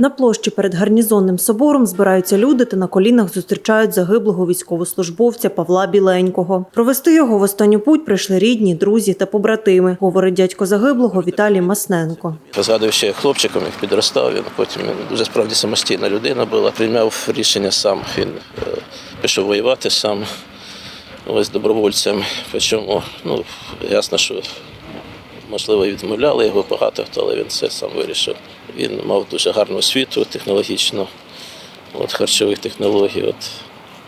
На площі перед гарнізонним собором збираються люди та на колінах зустрічають загиблого військовослужбовця Павла Біленького. Провести його в останню путь прийшли рідні, друзі та побратими, говорить дядько загиблого Віталій Масненко. Згадую ще хлопчиком, як підростав, він потім він дуже справді самостійна людина була. Прийняв рішення сам. Він е, пішов воювати сам ось добровольцем. Причому ну, ясно, що можливо відмовляли його багато хто, але він все сам вирішив. Він мав дуже гарну освіту технологічну, от, харчових технологій. От.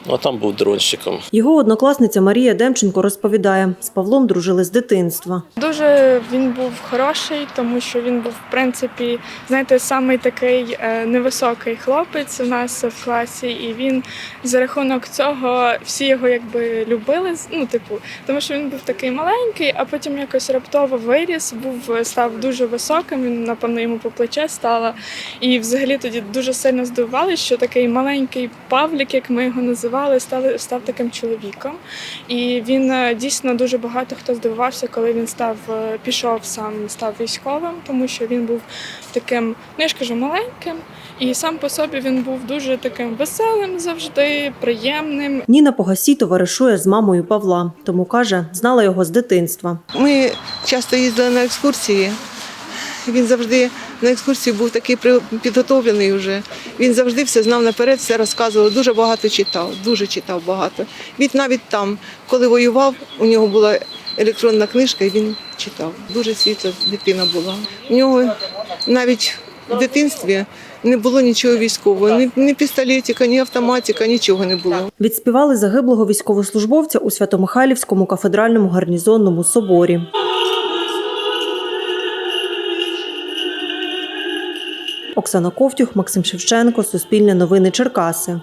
А там був дронщиком. Його однокласниця Марія Демченко розповідає, з Павлом дружили з дитинства. Дуже він був хороший, тому що він був, в принципі, знаєте, самий такий е, невисокий хлопець у нас в класі, і він за рахунок цього всі його якби любили. Ну, типу, тому що він був такий маленький, а потім якось раптово виріс, був став дуже високим. Він напевно йому по плече стало. І взагалі тоді дуже сильно здивувалися, що такий маленький Павлік, як ми його називали, став, став таким чоловіком. І він е, дійсно дуже багато хто здивувався, коли він став е, пішов сам, став військовим, тому що він був таким, ну я ж кажу, маленьким. І сам по собі він був дуже таким веселим завжди, приємним. Ніна Погасій товаришує з мамою Павла, тому каже, знала його з дитинства. Ми часто їздили на екскурсії. Він завжди на екскурсії був такий підготовлений вже. Він завжди все знав наперед, все розказував. Дуже багато читав, дуже читав багато. Він навіть там, коли воював, у нього була електронна книжка, і він читав. Дуже світла дитина була. У нього навіть в дитинстві не було нічого військового, ні, ні пістолетика, ні автоматика, нічого не було. Відспівали загиблого військовослужбовця у Свято-Михайлівському кафедральному гарнізонному соборі. Оксана Ковтюх, Максим Шевченко, Суспільне новини Черкаси.